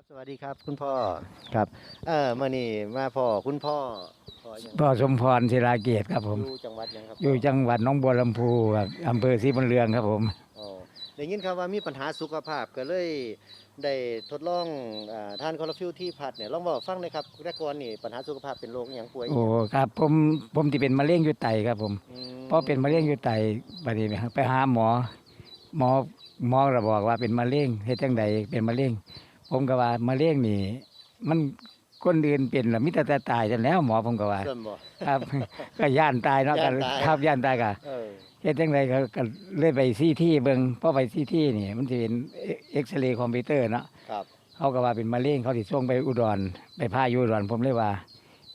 ครับสวัสดีครับคุณพ่อครับ เออมื่อนี้มาพ่อคุณพ่อพ่อยังพ่อสมพรศิลาเกียรติครับผม อยู่จังหวัดหยังครับอยู่จังหวัดหน้องบัวลำพูครับอำเภอศรีบุญเรืองครับผม อ๋อได้ยินครับว่ามีปัญหาสุขภาพก็เลยได้ทดลองอ่าทานคอร์ฟิวที่พัดเนี่ยลองบอกฟังหน่อยครับแต่ก่อนนี่ปัญหาสุขภาพเป็นโรคอหย่างป่วยโอ้ครับผมผมที่เป็นมะเร็งอยู่ไตครับผมอืมเพราะเป็นมะเร็งอยู่ไตบัดนี้ไปหาหมอ หมอหมอระบอกว่าเป็นมะเร็งเฮ็ดจังใดเป็นมะเร็ง ผมก็ว่ามะเร็งนี่ มันคนอื่นเป็นแล้วมิแต่จะตายจันแล้ว หมอผมก็ว่าส่วนบ่ ครับ ก็ย่านตายเนาะย้ากันนตาย ครับย่านตายก็เออเฮ็ดจังไดก็ก็เลยไปซีที่เบิ่งพอไปซีที่นี่ มันสิเป็นเอ็กซเรย์คอมพิวเตอร์เนาะครับเขาก็ว่าเป็นมะเร็งเขาสิส่งไปอุดร ไปพาอยู่อุดรผมเลยว่า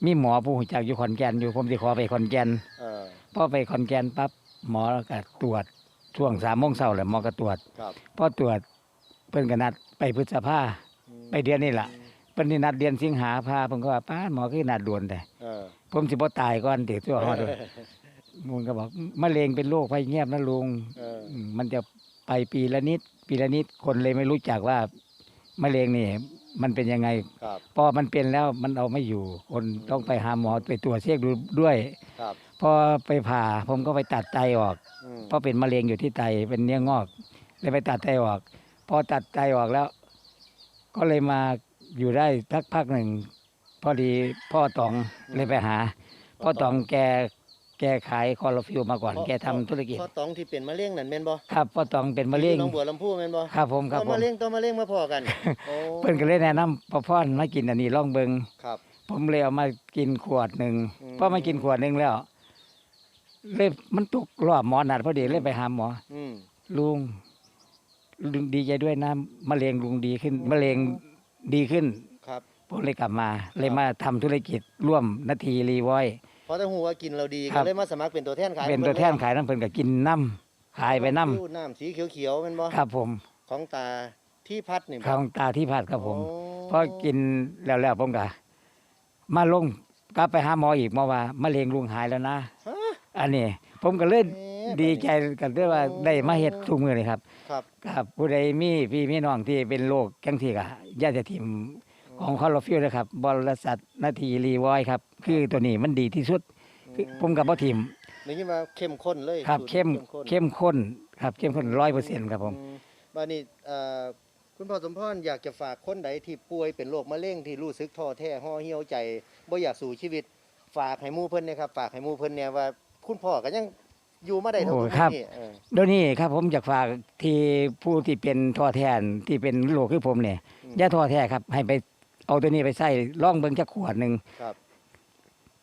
มีหมอผู้รู้จักอยู่ขอนแก่นอยู่ผมสิขอไปขอนแก่น เออพอไปขอนแก่นปั๊บหมอก็ตรวจช่วงสามโมงเช้าแหละหมอก็ตรวจครับ พอตรวจเพิ่นก็นัดไปพฤษภาอืม ไปเดือนนี้ล่ะเพิ่นนี่นัดเดือนสิงหาพาผมก็ว่าป้าดหมอคือนัดด่วนแต่เออผมสิบ่ตายก่อนเด็กตัวฮอดเลยมันก็บอกมะเร็งเป็นโรคไฟเงียบนะลุงเอออืมมันจะไปปีละนิด ปีละนิดคนเลยไม่รู้จักว่ามะเร็งนี่มันเป็นยังไง ครับพอมันเป็นแล้วมันเอาไม่อยู่ คนต้องไปหาหมอไปตรวจเช็คดูด้วยครับพอไปผ่าผมก็ไปตัดไตออก อืมเพราะเป็นมะเร็งอยู่ที่ไตเป็นเนื้องอกเลยไปตัดไตออก พอตัดไตออกแล้ว ก็เลยมาอยู่ได้สักพักหนึ่ง พอดีพ่อตองเลยไปหา พ่อตองแกแกขายคอร์ฟิวมาก่อน แกทำธุรกิจพ่อตองที่เป็นมะเร็งนั่นแม่นบ่ครับพ่อตองเป็นมะเร็งที่หน้องบัวลำพูแม่นบ่ครับผมครับต้นผมมะเร็งต้นมะเร็งมาพอกันโอ้เพิ่นก็เลยแนะนำพ่อพ่อนมากินอันนี้ลองเบิง ครับ ผมเลยเอามากินขวดหนึ่งอืม พอมากินขวดหนึ่งแล้วเลยมันตกรอบหมอนัดพอดีเลยไปหาหมอ อืมลุง ลุงดีใจด้วยนะมะเร็งลุงดีขึ้นมะเร็งดีขึ้นครับผมเลยกลับมาเลยมาทำธุรกิจร่วมนาทีรีไวอย เพราะถ้าหูว่ากินเราดีครัก็บ เลยมาสมัครเป็นตัวแทนขายเป็นตัวแทนขายน้ำเพิ่นก็กินน้ำขายไปน้คิ้วน้ำสีเขียวๆแม่นบ่ำครับผมของตาที่พัดนี่บ่ของตาที่พัดครับผม โอ้พอกินแล้วแล้วผมก็มาลงกลับไปหาหมออีกมาว่ามะเร็งลุงหายแล้วนะ ฮะอันนี้ ผมก็เลยแหม ดีใจกันด้วยว่าได้มาเฮ็ดทุกมือเลยครับ ครับ ครับผู้ใดมีพี่มีน้องที่เป็นโรคจังที่ก็อย่าจะทิมของคอร์ฟิวนะครับบริษัทนาทีรีไวอยครับ คือตัวนี้มันดีที่สุดคือผมกับบ่ทิมนี่ยินว่าเข้มข้นเลยครับ สูตเข้มข้นเข้มข้นครับเข้มข้นร้อยเปอร์เซ็นต์ครับผม อืบ้านนี้เอ่อคุณพ่อสมพรอยากจะฝากคนใดที่ป่วยเป็นโรคมะเร็งที่รู้สึกท้อแท้ห่อเหี่ยวใจบ่อยากสู่ชีวิต ฝากให้หมู่เพิ่นนะครับ ฝากให้หมู่เพิ่นเนี่ยว่า คุณพ่อก็ยัง อยู่มาได้เท่าโอ้ทุกครับนี้เออเดี๋ยวนี้ครับผมอยากฝากที่ผู้ที่เป็นท้อแท้ที่เป็นโรคคือผมเนี่ยอืมอย่าท้อแท้ครับ ให้ไปเอาตัวนี้ไปใส่ล่องเบิ่งจักขวดหนึ่งครับ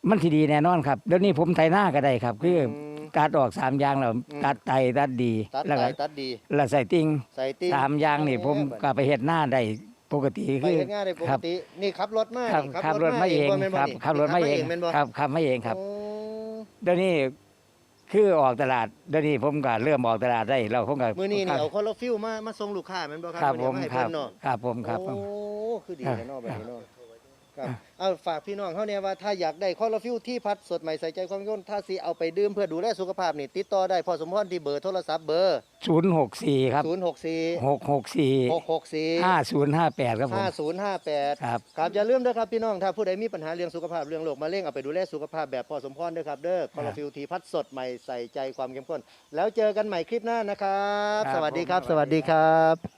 มันสิดีแน่นอนครับเดี๋ยวนี้ผมไถหน้าก็ได้ครับ คืออม ตัดออกสามอย่างแล้วอืมตัดไตตัดดีตัดแล้วไตก็ตัดดีแล้วใส่ติ่งใส่ติ้งสามอย่างนี่ผมแหก็ไปเฮ็ดหน้าได้ปกติไปคือเฮ็ดงานได้ปครักบตินี่ขับรถมาครับนี่ขับรถมาเองบ่แม่นครับนี่ขับรถมาเองแม่นบ่ครับขับมาเองครับ โอ้ เดี๋ยวนี้ คือออกตลาดเดี๋ยวนี้ผมก็เริ่มออกตลาดได้แล้วผมก็มื้อนี้นี่เอาคอลฟิวมามาส่งลูกค้าแม่นบ่คครัรับบผมมื้อนี้ครัมาบให้เพิ่นเนาะครับผมครับผมโอ้คือดีครับแน่นอนแบบนี้เนาะ ครับเอาฝากพี่น้องเขาเนี่ยว่าถ้าอยากได้คอลฟิวที่พัดสดใหม่ใส่ใจความย่นถ้าสิเอาไปดื่มเพื่อดูแลสุขภาพนี่ติดต่อได้พอสมพรที่เบอร์โทรศัพท์เบอร์ศูนย์หกสี่ครับ 064หกหกสี่664ห้าศูนย์ห้าแปดครับผม 5058 ครับครับอย่าลืมนะครับพี่น้องถ้าผู้ใดมีปัญหาเรื่องสุขภาพเรื่องโรคมะเร็งเอาไปดูแลสุขภาพแบบพอสมพรด้วยครับเด้อคอลฟิวทีพัดสดใหม่ใส่ใจความเข้มข้นแล้วเจอกันใหม่คลิปหน้านะครับครับ สวัสดีครับผมสวัสดีครับ